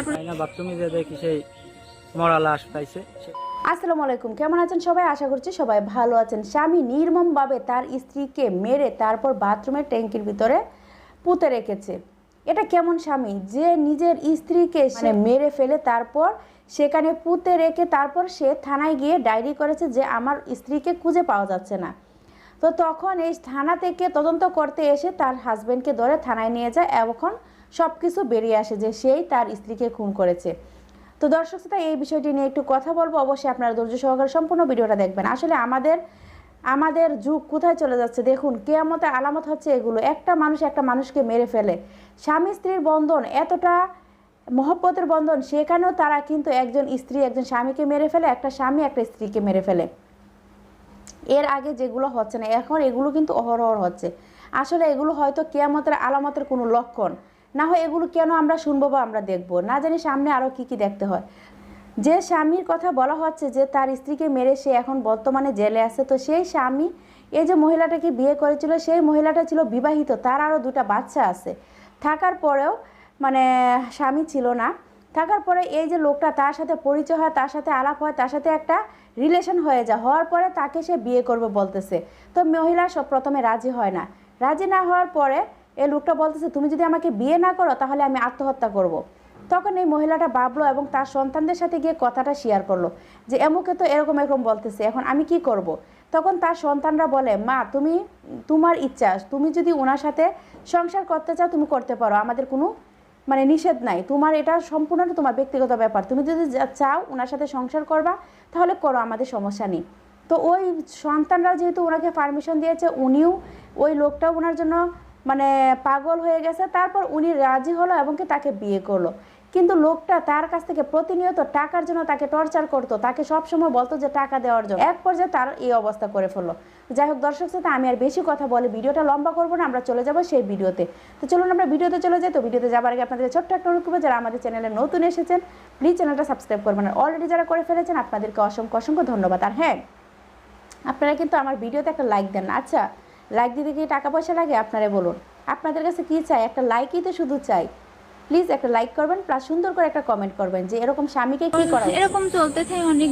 তারপর বাথরুমে যে দেখি সেই মরা লাশ পাইছে। আসসালামু আলাইকুম কেমন আছেন সবাই? আশা করছি সবাই ভালো আছেন। স্বামী নির্মমভাবে তার স্ত্রীকে মেরে তারপর বাথরুমের ট্যাঙ্কির ভিতরে পুঁতে রেখেছে। এটা কেমন স্বামী? যে নিজের স্ত্রীকে মানে মেরে ফেলে তারপর সেখানে পুঁতে রেখে তারপর সে থানায় গিয়ে ডায়েরি করেছে যে আমার স্ত্রীকে খুঁজে পাওয়া যাচ্ছে না। তো তখন এই থানা থেকে তদন্ত করতে এসে তার হাজব্যান্ডকে ধরে থানায় নিয়ে যায় এখন সব কিছু বেরিয়ে আসে যে সেই তার স্ত্রীকে খুন করেছে। তো দর্শক শ্রোতা, এই বিষয়টি নিয়ে একটু কথা বলব। অবশ্যই আপনারা ধৈর্য সহকারে সম্পূর্ণ ভিডিওটা দেখবেন। আসলে আমাদের আমাদের যুগ কোথায় চলে যাচ্ছে? দেখুন কেয়ামতের আলামত হচ্ছে এগুলো। একটা মানুষ একটা মানুষকে মেরে ফেলে। স্বামী স্ত্রীর বন্ধন এতটা মহব্বতের বন্ধন, সেখানেও তারা কিন্তু একজন স্ত্রী একজন স্বামীকে মেরে ফেলে, একটা স্বামী একটা স্ত্রীকে মেরে ফেলে। এর আগে যেগুলো হচ্ছে না, এখন এগুলো কিন্তু অহরহর হচ্ছে। আসলে এগুলো হয়তো কেয়ামতের আলামতের কোনো লক্ষণ। না হয় এগুলো কেন আমরা শুনব বা আমরা দেখব? না জানি সামনে আরও কি কি দেখতে হয়। যে স্বামীর কথা বলা হচ্ছে যে তার স্ত্রীকে মেরে সে এখন বর্তমানে জেলে আছে, তো সেই স্বামী, এই যে মহিলাটাকে বিয়ে করেছিল, সেই মহিলাটা ছিল বিবাহিত, তার আরও দুটা বাচ্চা আছে। থাকার পরেও মানে স্বামী ছিল না। থাকার পরে এই যে লোকটা তার সাথে পরিচয় হয়, তার সাথে আলাপ হয়, তার সাথে একটা রিলেশন হয়ে যায় হওয়ার পরে তাকে সে বিয়ে করবে বলতেছে তো মহিলা সব প্রথমে রাজি হয় না রাজি না হওয়ার পরে এই লোকটা বলতেছে, তুমি যদি আমাকে বিয়ে না করো, তাহলে আমি আত্মহত্যা করব। তখন এই মহিলাটা ভাবলো এবং তার সন্তানদের সাথে গিয়ে কথাটা শেয়ার করল যে, এমুকে তো এরকম এরকম বলতেছে, এখন আমি কি করব। তখন তার সন্তানরা বলে, মা, তুমি, তোমার ইচ্ছা, তুমি যদি ওনার সাথে সংসার করতে চাও, তুমি করতে পারো আমাদের কোনো মানে নিষেধ নাই। তোমার এটা সম্পূর্ণটা তোমার ব্যক্তিগত ব্যাপার। তুমি যদি চাও ওনার সাথে সংসার করবা, তাহলে করো, আমাদের সমস্যা নেই। তো ওই সন্তানরা যেহেতু ওনাকে পারমিশন দিয়েছে, উনিও ওই লোকটাও ওনার জন্য মানে পাগল হয়ে গেছে। তারপর উনি রাজি হলো এবং কি তাকে বিয়ে করল। কিন্তু লোকটা তার কাছ থেকে প্রতিনিয়ত টাকার জন্য তাকে টর্চার করতো, তাকে সবসময় বলতো যে টাকা দেওয়ার জন্য। এক পর্যায়ে তার এই অবস্থা করে ফেলল। যাই হোক, দর্শক সাথে আমি আর বেশি কথা বলে ভিডিওটা লম্বা করব না, আমরা চলে যাব সেই ভিডিওতে। তো চলুন আমরা ভিডিওতে চলে যাই, তো ভিডিওতে যাবার আগে আপনাদের ছোট্ট একটা অনুরোধ করব, যারা আমাদের চ্যানেলে নতুন এসেছেন প্লিজ চ্যানেলটা সাবস্ক্রাইব করবেন। আর অলরেডি যারা করে ফেলেছেন, আপনাদেরকে অসংখ্য অসংখ্য ধন্যবাদ। আর হ্যাঁ আপনারা কিন্তু আমার ভিডিওতে একটা লাইক দেন আচ্ছা লাইক দিতে কি টাকা পয়সা লাগে আপনারা বলুন। আপনাদের কাছে কি চাই? একটা লাইকই তো শুধু চাই। প্লিজ একটা লাইক করবেন, প্লাস সুন্দর করে একটা কমেন্ট করবেন যে এরকম স্বামীকে কি করা এরকম চলতে থাকে অনেক